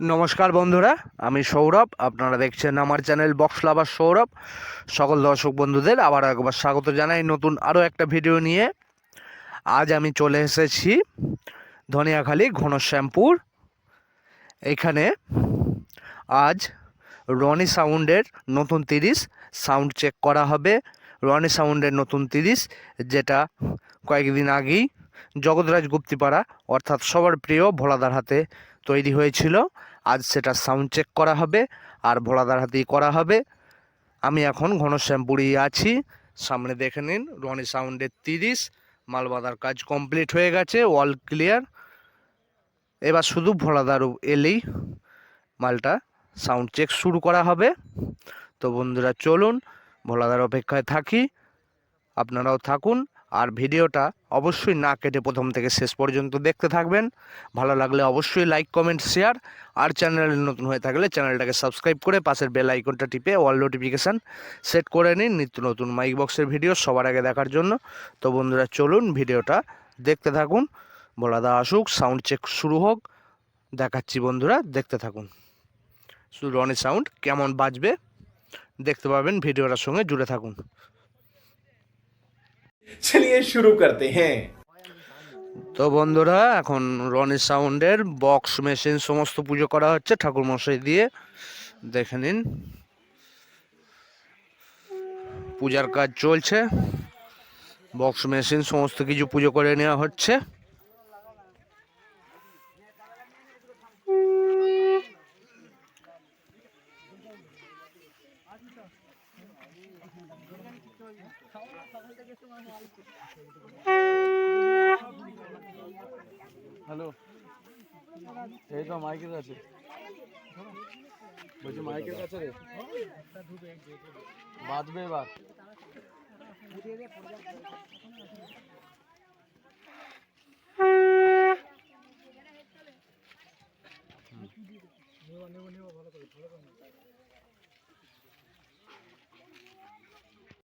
নমস্কার বন্ধুরা, আমি সৌরভ, আপনারা দেখছেন আমার চ্যানেল বক্স লাভার সৌরভ। সকল দর্শক বন্ধুদের আবার একবার স্বাগত জানাই নতুন আরও একটা ভিডিও নিয়ে। আজ আমি চলে এসেছি ধনিয়াখালী ঘনশ্যামপুর এখানে আজ রনি সাউন্ডের নতুন তিরিশ সাউন্ড চেক করা হবে। রনি সাউন্ডের নতুন তিরিশ, যেটা কয়েকদিন আগেই জগৎরাজ গুপ্তিপাড়া, অর্থাৎ সবার প্রিয় ভোলাদার হাতে তৈরি হয়েছিল। আজ সেটা সাউন্ড চেক করা হবে আর ভোলাদার হাতেই করা হবে। আমি এখন ঘনশ্যামপুরেই আছি। সামনে দেখে নিন, রনি সাউন্ডের তিরিশ, মালবাদার কাজ কমপ্লিট হয়ে গেছে ওয়াল ক্লিয়ার এবার শুধু ভোলাদার এলেই মালটা সাউন্ড চেক শুরু করা হবে। তো বন্ধুরা চলুন, ভোলাদার অপেক্ষায় থাকি। আপনারাও থাকুন আর ভিডিওটা অবশ্যই না কেটে প্রথম থেকে শেষ পর্যন্ত দেখতে থাকবেন। ভালো লাগলে অবশ্যই লাইক কমেন্ট শেয়ার আর চ্যানেলে নতুন হয়ে থাকলে চ্যানেলটাকে সাবস্ক্রাইব করে পাশের বেল আইকনটা টিপে অল নোটিফিকেশান সেট করে নিন। নিত্য নতুন মাইক বক্সের ভিডিও সবার আগে দেখার জন্য। তো বন্ধুরা, চলুন ভিডিওটা দেখতে থাকুন। ভোলাদা আসুক সাউন্ড চেক শুরু হোক। দেখাচ্ছি বন্ধুরা, দেখতে থাকুন। শুধু রনি সাউন্ড কেমন বাজবে? দেখতে পাবেন, ভিডিওটার সঙ্গে জুড়ে থাকুন। চলিয়ে শুরু করতে হ্যাঁ তো বন্ধুরা, এখন রনি সাউন্ডের বক্স মেশিন সমস্ত পুজো করা হচ্ছে ঠাকুর মশাই দিয়ে। দেখে নিন। পূজার কাজ চলছে। বক্স মেশিন সমস্ত কিছু পুজো করে নেওয়া হচ্ছে। হ্যালো। এই তো মাইকের কাছে। বলছি মাইকের কাছে রে। বাজবে এবার।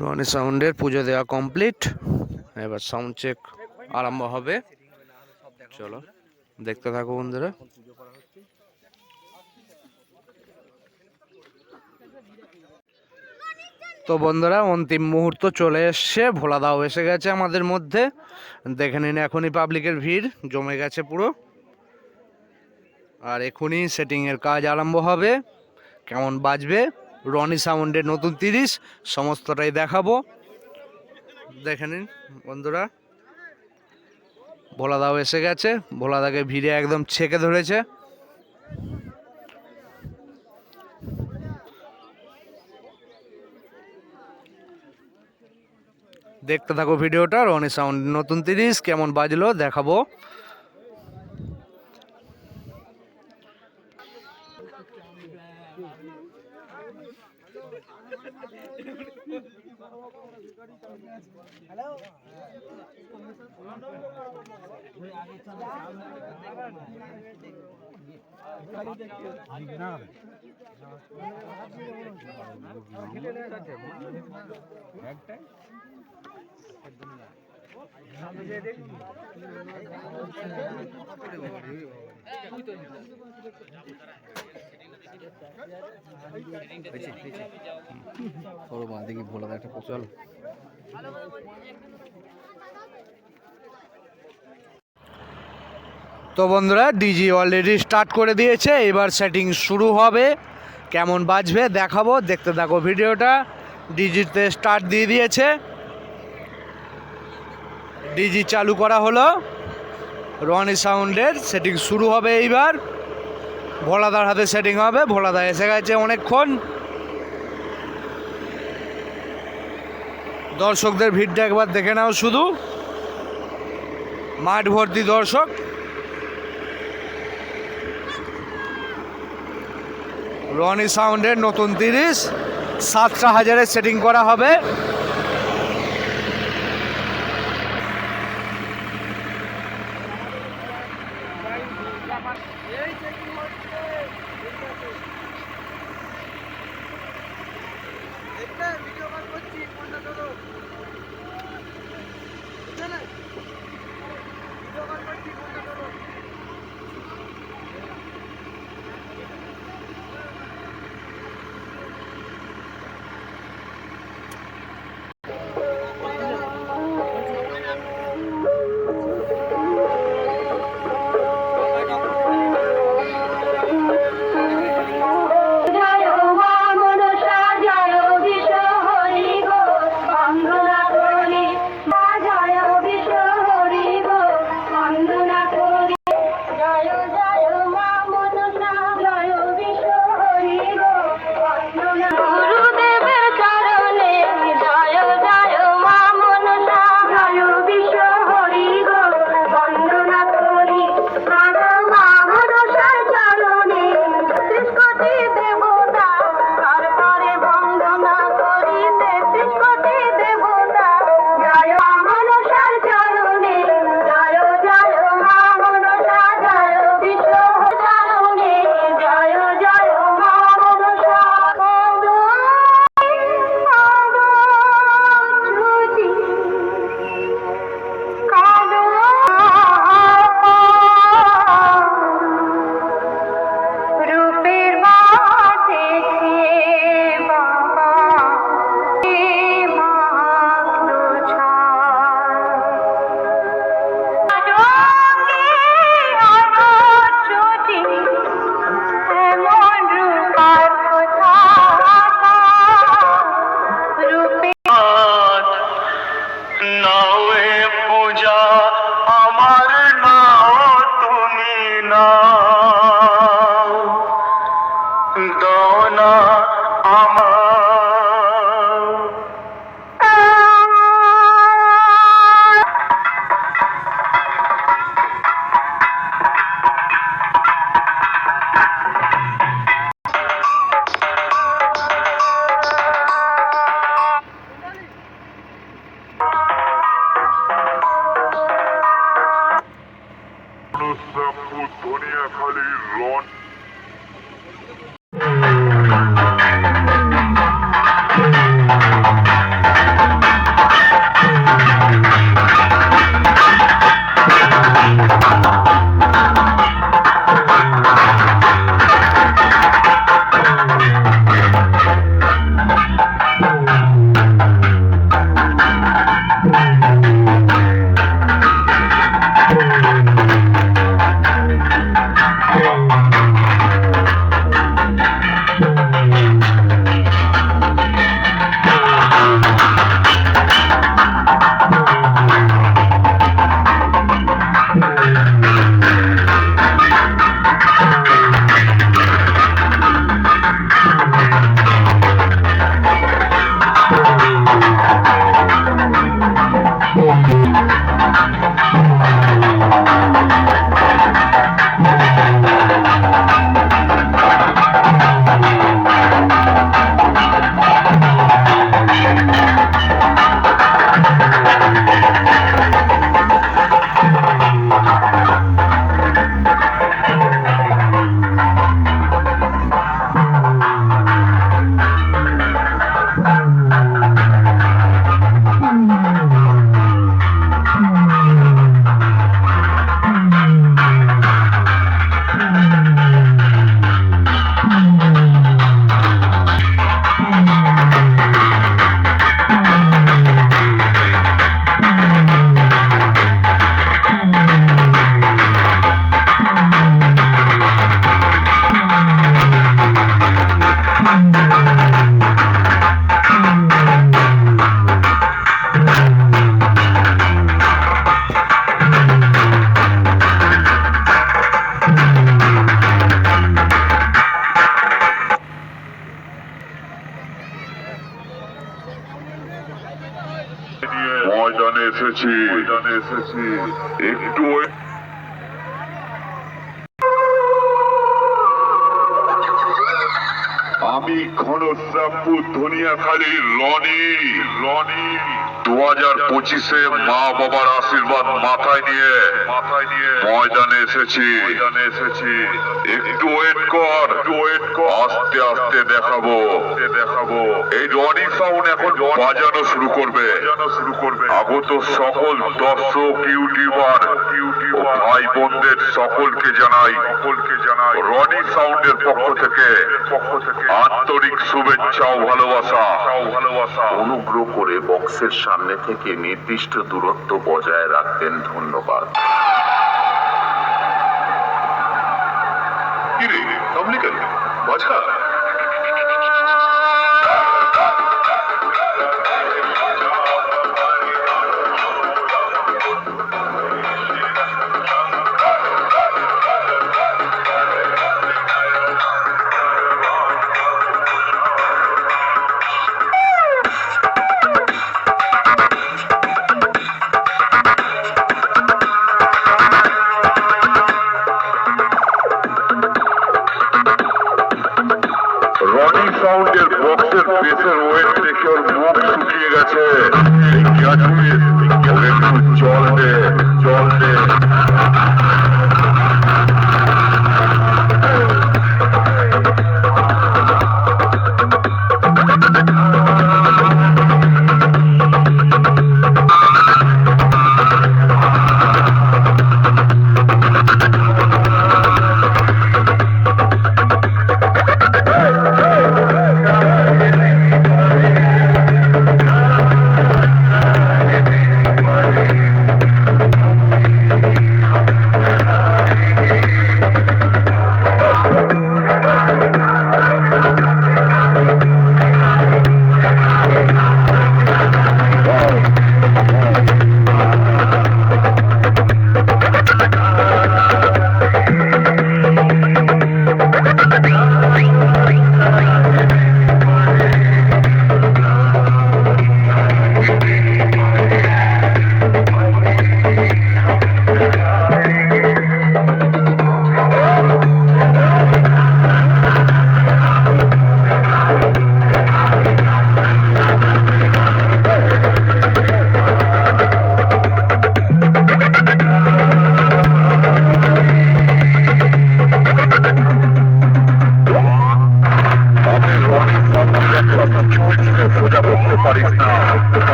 রনি সাউন্ডের পুজো দেওয়া কমপ্লিট। এবার সাউন্ড চেক আরম্ভ হবে। চলো দেখতে থাকো বন্ধুরা। তো বন্ধুরা, অন্তিম মুহূর্ত চলে এসছে। ভোলাদাও এসে গেছে আমাদের মধ্যে। দেখে নিন, এখনই পাবলিকের ভিড়, জমে গেছে পুরো। আর এখনই সেটিংয়ের কাজ আরম্ভ হবে। কেমন বাজবে? রনি সাউন্ডের নতুন তিরিশ, সমস্তটাই দেখাবো। দেখে নিন, বন্ধুরা। ভোলাদাও এসে গেছে। ভোলাদাকে ভিড়ে একদম ছেকে ধরেছে। দেখতে থাকো ভিডিওটা রনি সাউন্ড নতুন তিরিশ কেমন বাজলো দেখাবো। দেখি ভোলা একটা তো বন্ধুরা ডিজি অলরেডি স্টার্ট করে দিয়েছে, এবার সেটিং শুরু হবে। কেমন বাজবে দেখাবো, দেখতে থাকো ভিডিওটা। ডিজিতে স্টার্ট দিয়ে দিয়েছে। ডিজি চালু করা হলো। রনি সাউন্ডের সেটিং শুরু হবে এইবার। ভোলাদার হাতে সেটিং হবে ভোলাদা এসে গেছে অনেকক্ষণ। দর্শকদের ভিড়টা একবার দেখে নাও শুধু। মাঠ ভর্তি দর্শক। রনি সাউন্ডের নতুন তিরিশ। সাতটা হাজারের সেটিং করা হবে। Mania Khalil launched একটু it. আমি ঘনশ্যামপুর ধনিয়াখালী লনি লনি দু হাজার পঁচিশে মা বাবার আশীর্বাদ মাথায় নিয়ে মাথায় নিয়ে ময়দানে এসেছি। ময়দানে এসেছি। একটু ওয়েট কর একটু ওয়েট কর। আস্তে আস্তে দেখাবো। দেখাবো। এই রনি সাউন্ড এখন বাজানো শুরু করবে। বাজানো শুরু করবে। আগত সকল দর্শক ইউটিউবার ইউটিউবার ভাই বোনদের সকলকে জানাই সকলকে জানাই। রনি সাউন্ডের পক্ষ থেকে পক্ষ থেকে আন্তরিক শুভেচ্ছা ও ভালোবাসা। ভালোবাসা। অনুগ্রহ করে বক্সের সামনে থেকে নির্দিষ্ট দূরত্ব বজায় রাখবেন ধন্যবাদ। বাজকা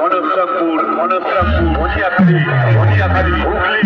মনসাপুর মনসাপুর হনিয়াখালী হনিয়াখালী হুগলি।